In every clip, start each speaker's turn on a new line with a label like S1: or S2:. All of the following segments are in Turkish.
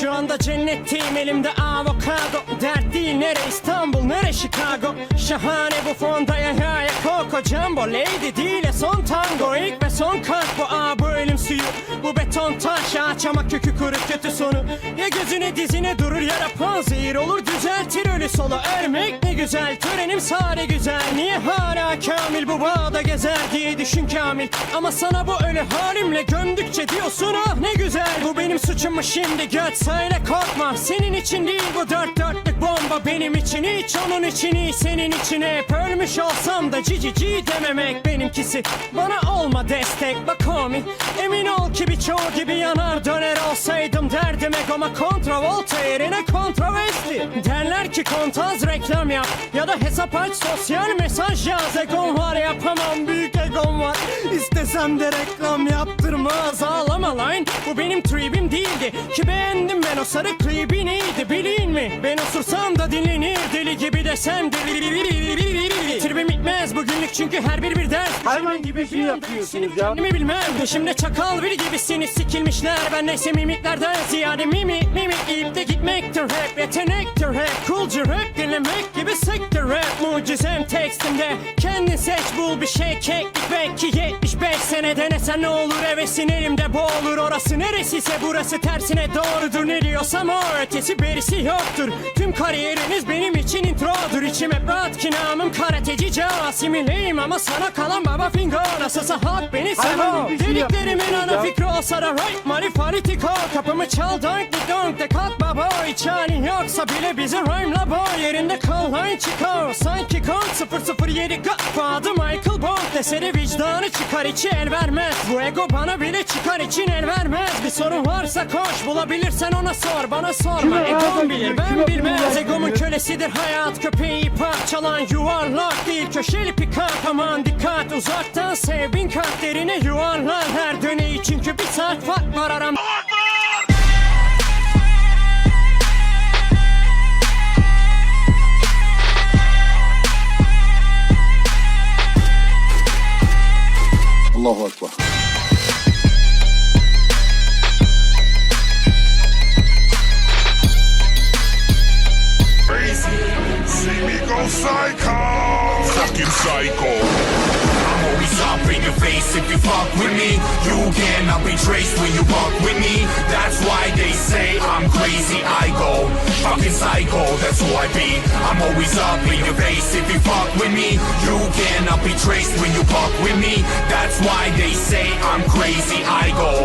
S1: Şu anda cennetteyim elimde avokado. Dert değil nere? İstanbul nere? Chicago. Şahane bu fonda ya ya ya Coco Jumbo. Lady değil son tango. İlk ve son kalp bu. Aa bu ölüm suyu. Bu beton taş ağaç ama kökü kuru kötü sonu. Ya gözüne dizine durur ya da panzehir olur. Düzeltir ölü solu ölmek ne güzel Törenim sade güzel. Niye hala kamil bu bağda gezer diye düşün kamil? Ama sana bu ölü halimle gömdükçe diyorsun ah ne güzel Bu benim suçum mu şimdi. Göt söyle korkma. Senin için değil bu dört dörtlük bomba Benim için. Hiç onun için iyi senin için hep. Ölmüş olsam da cici ci dememek benimkisi. Bana olma destek bak homie Emin ol ki birçoğu gibi yanar döner olsaydım derdim. Egoma kontravolta yerine kontravesti Derler ki kontaz reklam yap ya da hesap aç sosyal mesaj yaz. Egom var yapamam büyük egom var. İstesem de reklam yaptırmaz. Ağlama lan Bu benim tribim değildi. Ki beğendim ben o sarı klibi neydi bilin mi? Ben osursam da dinlenir. Deli gibi desem Tribim bitmez bugünlük çünkü her bir bir ders.
S2: Hayvan gibi şey yapıyorsunuz ya.
S1: Kendimi bilmem. Peşimde çakal bir gibisiniz sikilmişler. Ben neyse mimiklerden ziyade mimik mimik İyip de gitmektir hep yetenektir hep. Coolcu rap dinlemek gibi sektir rap. Mucizem tekstimde Kendin seç bul bir şey. Keklik Belki 75 sene. Denesen ne olur Hevesin elimde boğulur Orası neresiyse burası tersine doğrudur. Ne diyorsam o ötesi berisi yoktur. Tüm kariyeriniz benim için introdur. İçim hep rahat ki namım karateci Casimileyim ama sana kalan baba fingo Nasılsa halk beni sever.
S2: şey
S1: Dediklerimin ana fikri olsa da right money fanatiko Kapımı çal donk di donk de kalk baba halin yoksa bile bizi rhyme'la boy. Yerinde kal lan çıkar. Sanki kont 007 Godfather Michael Bond. Deseri vicdanı çıkar içi el vermez. Bu ego bana bile çıkar için el vermez. Bir sorun varsa koş bulabilirsen ona sor. Bana sorma egom bilir. ben bilmez Egomun kölesidir. Hayat köpeği parçalan yuvarlak değil köşeli pikap aman dikkat uzaktan sev bin kat derine yuvarlar her döneyi çünkü bir saat fark var aramda
S3: Allahu Ekber.
S4: crazy. See me go psycho. Fucking psycho.
S5: I'm always up in your face if you fuck with me. You cannot be traced when you fuck with me. That's why they say I'm crazy. I go fucking psycho. That's who I be. I'm always up in your face if you fuck with me. You cannot be traced when you fuck with me. That's why they say I'm crazy. I go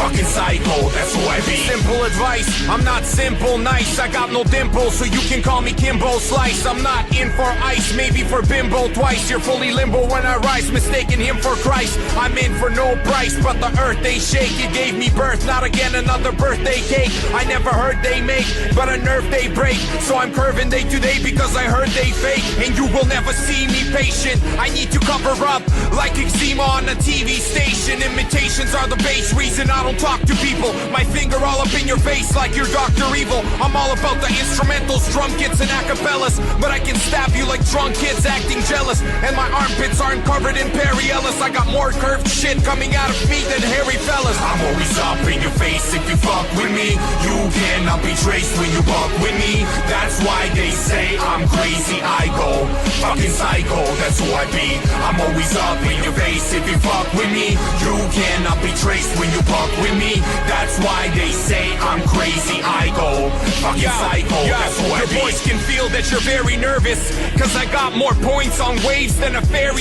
S5: fucking psycho. That's who I be.
S6: Simple advice, I'm not simple, nice. I got no dimple, so you can call me Kimbo Slice. I'm not in for ice, maybe for bimbo twice. You're fully limbo when I rise, mistaking him for Christ. I'm in for no price, but the earth they shake. It gave me birth, not again another birthday cake. I never heard they make, but a nerve they break. So I'm curving day to day because I heard they fake. And you will never see me patient. I need to cover up like eczema on a TV station. Imitations are the base reason I don't talk to people. My finger all up in your face like you're Dr. Evil. I'm all about the instrumentals, drum kits, and acapellas. But I can stab you like drunk kids acting jealous. And my armpits aren't covered in Perry Ellis. I got more curved shit coming out of me than hairy fellas.
S5: I'm always up in your face if you fuck with me. You cannot be traced when you fuck with me. That's why they say I'm crazy. I go fucking psycho. That's who I be. I'm always up in your face if you fuck with me. You cannot be traced when you fuck with me. That's why they say I'm crazy. I go fucking psycho. That's who I
S6: your
S5: be.
S6: boys can feel that you're very nervous. Cause I got more points on waves than a ferry.